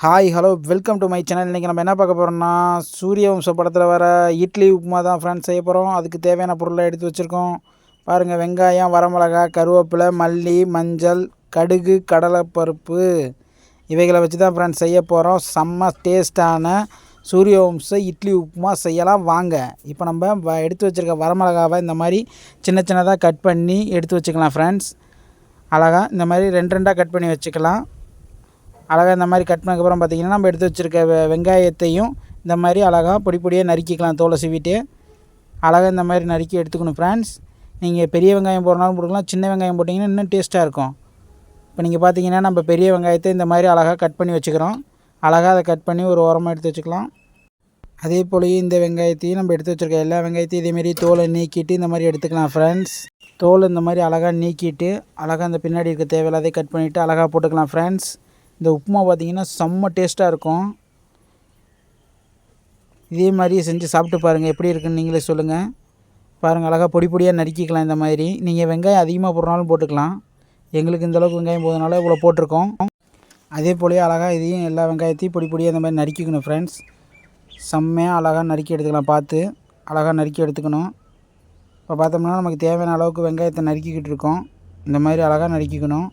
Hi hello welcome to my channel இன்றைக்கி நம்ம என்ன பார்க்க போகிறோம்னா சூரிய வம்ச படத்தில் வர இட்லி உப்புமா தான் ஃப்ரெண்ட்ஸ் செய்ய போகிறோம் அதுக்கு தேவையான பொருளை எடுத்து வச்சுருக்கோம். பாருங்கள் வெங்காயம் வரமிளகா கருவேப்பிலை மல்லி மஞ்சள் கடுகு கடலைப்பருப்பு. இவைகளை வச்சு தான் ஃப்ரெண்ட்ஸ் செய்ய போகிறோம் செம்ம டேஸ்ட்டான சூரிய வம்ச இட்லி உப்புமா செய்யலாம். வாங்க இப்போ நம்ம வ- எடுத்து வச்சுருக்க வரமிளகாவை இந்த மாதிரி சின்ன சின்னதாக கட் பண்ணி எடுத்து வச்சுக்கலாம் ஃப்ரெண்ட்ஸ் அழகாக இந்த மாதிரி ரெண்டு ரெண்டாக கட் பண்ணி வச்சுக்கலாம். அழகாக இந்த மாதிரி கட் பண்ணக்கப்புறம் பார்த்தீங்கன்னா நம்ம எடுத்து வச்சுருக்க வெ வெங்காயத்தையும் இந்த மாதிரி அழகாக பொடி பொடியாக நறுக்கிக்கலாம். தோலை சீவிட்டு அழகாக இந்த மாதிரி நறுக்கி எடுத்துக்கணும் ஃப்ரெண்ட்ஸ் நீங்கள் பெரிய வெங்காயம் போடுறனாலும் போட்டுக்கலாம். சின்ன வெங்காயம் போட்டிங்கன்னா இன்னும் டேஸ்ட்டாக இருக்கும். இப்போ நீங்கள் பார்த்தீங்கன்னா நம்ம பெரிய வெங்காயத்தை இந்த மாதிரி அழகாக கட் பண்ணி வச்சுக்கிறோம். அழகாக அதை கட் பண்ணி ஒரு ஓரமாக எடுத்து வச்சுக்கலாம். அதே போலயே இந்த வெங்காயத்தையும் நம்ம எடுத்து வச்சுருக்க எல்லா வெங்காயத்தையும் இதேமாரி தோலை நீக்கிட்டு இந்த மாதிரி எடுத்துக்கலாம் ஃப்ரெண்ட்ஸ் தோல் இந்த மாதிரி அழகாக நீக்கிட்டு அழகாக அந்த பின்னாடி இருக்க தேவையில்லாதே கட் பண்ணிவிட்டு அழகாக போட்டுக்கலாம் ஃப்ரெண்ட்ஸ் இந்த உப்புமா பார்த்திங்கன்னா செம்ம டேஸ்ட்டாக இருக்கும். இதே மாதிரி செஞ்சு சாப்பிட்டு பாருங்கள் எப்படி இருக்குன்னு நீங்களே சொல்லுங்கள் பாருங்கள் அழகாக பொடி பொடியாக நறுக்கிக்கலாம் இந்த மாதிரி. நீங்கள் வெங்காயம் அதிகமாக போடுறனாலும் போட்டுக்கலாம். எங்களுக்கு இந்த அளவுக்கு வெங்காயம் போதனால இவ்வளோ போட்டிருக்கோம். அதே போலேயே அழகாக இதையும் எல்லா வெங்காயத்தையும் பொடி பொடியாக இந்த மாதிரி நறுக்கிக்கணும் ஃப்ரெண்ட்ஸ் செம்மையாக அழகாக நறுக்கி எடுத்துக்கலாம் பார்த்து. அழகாக நறுக்கி எடுத்துக்கணும். இப்போ பார்த்தோம்னா நமக்கு தேவையான அளவுக்கு வெங்காயத்தை நறுக்கிக்கிட்டு இருக்கோம். இந்த மாதிரி அழகாக நறுக்கிக்கணும்.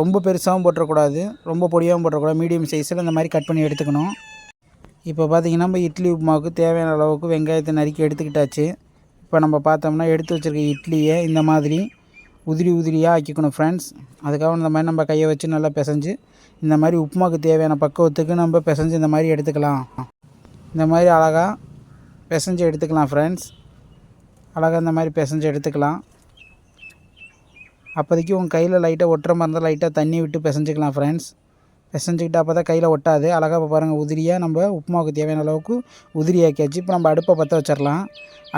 ரொம்ப பெருசாகவும் போட்டுறக்கூடாது ரொம்ப பொடியாகவும் போட்டுறக்கூடாது மீடியம் சைஸில் இந்த மாதிரி கட் பண்ணி எடுத்துக்கணும். இப்போ பார்த்தீங்கன்னா நம்ம இட்லி உப்புமாவுக்கு தேவையான அளவுக்கு வெங்காயத்தை நறுக்கி எடுத்துக்கிட்டாச்சு. இப்போ நம்ம பார்த்தோம்னா எடுத்து வச்சுருக்க இட்லியை இந்த மாதிரி உதிரி உதிரியாக ஆக்கிக்கணும் ஃப்ரெண்ட்ஸ் அதுக்காக இந்த மாதிரி நம்ம கையை வச்சு நல்லா பிசைஞ்சு இந்த மாதிரி உப்புமாவுக்கு தேவையான பக்குவத்துக்கு நம்ம பிசைஞ்சு இந்த மாதிரி எடுத்துக்கலாம். இந்த மாதிரி அழகாக பிசைஞ்சு எடுத்துக்கலாம் ஃப்ரெண்ட்ஸ் அழகாக இந்த மாதிரி பிசைஞ்சு எடுத்துக்கலாம். அப்போதைக்கு உங்கள் கையில் லைட்டாக ஒட்டுற மாதிரி இருந்தால் லைட்டாக தண்ணி விட்டு பிசைஞ்சிக்கலாம் ஃப்ரெண்ட்ஸ் பிசைஞ்சிக்கிட்டு அப்போ தான் கையில் ஒட்டாது. அழகாக இப்போ பாருங்கள் உதிரியாக நம்ம உப்புமாவுக்கு தேவையான அளவுக்கு உதிரியாக்கியாச்சு இப்போ நம்ம அடுப்பை பற்ற வச்சிடலாம்.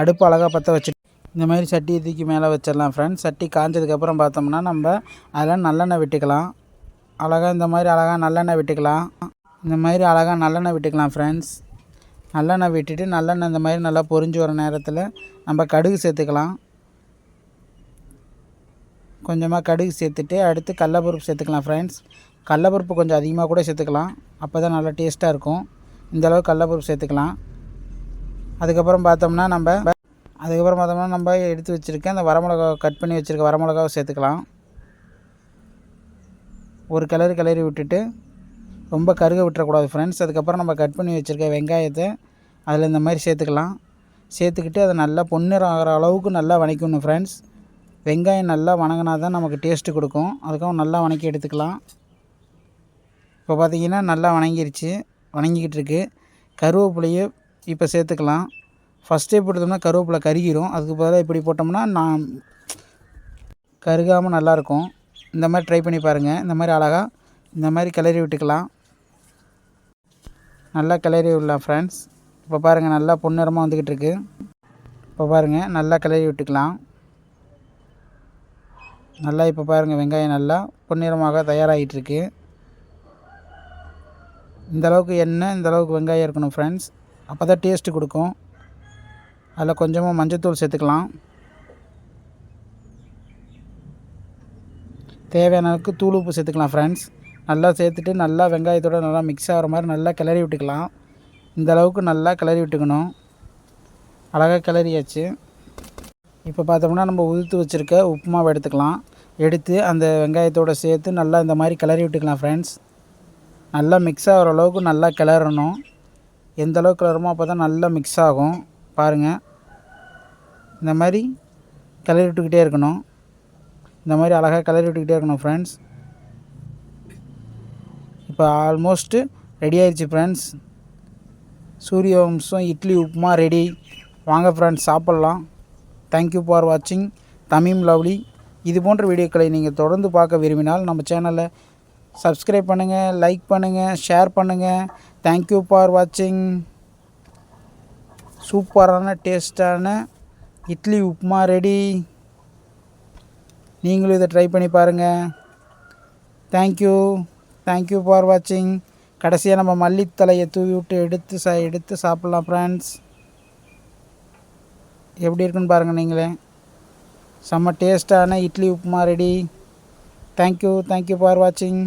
அடுப்பு அழகாக பற்ற வச்சு இந்த மாதிரி சட்டியை தூக்கி மேலே வச்சிடலாம் ஃப்ரெண்ட்ஸ் சட்டி காஞ்சதுக்கப்புறம் பார்த்தோம்னா நம்ம அதில் நல்லெண்ணெய் விட்டுக்கலாம். அழகாக இந்த மாதிரி அழகாக நல்லெண்ணெய் விட்டுக்கலாம். இந்த மாதிரி அழகாக நல்லெண்ணெய் விட்டுக்கலாம் ஃப்ரெண்ட்ஸ் நல்லெண்ணெய் விட்டுட்டு நல்லெண்ணெய் இந்த மாதிரி நல்லா பொரிஞ்சு வர நேரத்தில் நம்ம கடுகு சேர்த்துக்கலாம். கொஞ்சமாக கடுகு சேர்த்துட்டு அடுத்து கடலப்பருப்பு சேர்த்துக்கலாம் ஃப்ரெண்ட்ஸ் கடலப்பருப்பு கொஞ்சம் அதிகமாக கூட சேர்த்துக்கலாம். அப்போ தான் நல்லா டேஸ்ட்டாக இருக்கும். இந்த அளவுக்கு கடலப்பருப்பு சேர்த்துக்கலாம். அதுக்கப்புறம் பார்த்தோம்னா நம்ம அதுக்கப்புறம் பார்த்தோம்னா நம்ம எடுத்து வச்சுருக்க அந்த வரமிளகா கட் பண்ணி வச்சுருக்க வரமிளகாவை சேர்த்துக்கலாம். ஒரு கிளறு கிளறி விட்டுட்டு ரொம்ப கருக விட்டுறக்கூடாது ஃப்ரெண்ட்ஸ் அதுக்கப்புறம் நம்ம கட் பண்ணி வச்சுருக்க வெங்காயத்தை அதில் இந்த மாதிரி சேர்த்துக்கலாம். சேர்த்துக்கிட்டு அதை நல்லா பொன்னிறம் ஆகிற அளவுக்கு நல்லா வணக்கணும் ஃப்ரெண்ட்ஸ் வெங்காயம் நல்லா வணங்கினா தான் நமக்கு டேஸ்ட்டு கொடுக்கும். அதுக்காக நல்லா வணக்கி எடுத்துக்கலாம். இப்போ பார்த்திங்கன்னா நல்லா வணங்கிருச்சு. வணங்கிக்கிட்டு இருக்குது கருவேப்பிலையை இப்போ சேர்த்துக்கலாம். ஃபஸ்ட்டே போட்டோம்னா கருவேப்பிலை கருகிரும். அதுக்கு பதிலாக இப்படி போட்டோம்னா நான் கருகாமல் நல்லாயிருக்கும் இந்த மாதிரி ட்ரை பண்ணி பாருங்கள் இந்த மாதிரி அழகாக இந்த மாதிரி கிளறி விட்டுக்கலாம். நல்லா கிளறி விடலாம் ஃப்ரெண்ட்ஸ் இப்போ பாருங்கள் நல்லா பொன்னிறமாக வந்துக்கிட்டு இருக்கு. இப்போ பாருங்கள் நல்லா கிளறி விட்டுக்கலாம். நல்லா இப்போ பாருங்கள் வெங்காயம் நல்லா பொன்னிறமாக தயாராகிட்டுருக்கு இந்தளவுக்கு இந்த அளவுக்கு எண்ணெய் இந்த அளவுக்கு வெங்காயம் இருக்கணும் ஃப்ரெண்ட்ஸ் அப்போ தான் டேஸ்ட்டு கொடுக்கும். அதில் கொஞ்சமாக மஞ்சத்தூள் சேர்த்துக்கலாம். தேவையான அளவுக்கு தூள் உப்பு சேர்த்துக்கலாம் ஃப்ரெண்ட்ஸ் நல்லா சேர்த்துட்டு நல்லா வெங்காயத்தோடு நல்லா மிக்ஸ் ஆகிற மாதிரி நல்லா கிளறி விட்டுக்கலாம். இந்த அளவுக்கு நல்லா கிளறி விட்டுக்கணும். அழகாக கிளறியாச்சு. இப்போ பார்த்தோம்னா நம்ம உதுத்து வச்சுருக்க உப்புமாவை எடுத்துக்கலாம். எடுத்து அந்த வெங்காயத்தோடு சேர்த்து நல்லா இந்த மாதிரி கிளறி விட்டுக்கலாம் ஃப்ரெண்ட்ஸ் நல்லா மிக்ஸ் ஆகிற அளவுக்கு நல்லா கிளறணும். எந்த அளவுக்கு கிளறுமோ அப்போ தான் நல்லா மிக்ஸ் ஆகும். பாருங்கள் இந்த மாதிரி கிளறி விட்டுக்கிட்டே இருக்கணும். இந்த மாதிரி அழகாக கிளறி விட்டுக்கிட்டே இருக்கணும் ஃப்ரெண்ட்ஸ் இப்போ ஆல்மோஸ்ட்டு ரெடி ஆயிடுச்சு ஃப்ரெண்ட்ஸ் சூரிய வம்சம் இட்லி உப்புமா ரெடி வாங்க ஃப்ரெண்ட்ஸ் சாப்பிட்லாம். தேங்க்யூ ஃபார் வாட்சிங் தமிம் லவ்லி. இது போன்ற வீடியோக்களை நீங்கள் தொடர்ந்து பார்க்க விரும்பினால் நம்ம சேனலை சப்ஸ்கிரைப் பண்ணுங்கள் லைக் பண்ணுங்கள் ஷேர் பண்ணுங்கள் தேங்க்யூ ஃபார் வாட்சிங் சூப்பரான டேஸ்டான இட்லி உப்புமா ரெடி நீங்களும் இதை ட்ரை பண்ணி பாருங்கள் தேங்க்யூ தேங்க்யூ ஃபார் வாட்சிங் கடைசியாக நம்ம மல்லித்தலையை தூவி விட்டு எடுத்து சா எடுத்து சாப்பிட்லாம் ஃப்ரெண்ட்ஸ் எப்படி இருக்குன்னு பாருங்கள் நீங்களே. செம்ம டேஸ்டான idli upma ready thank you thank you for வாட்சிங்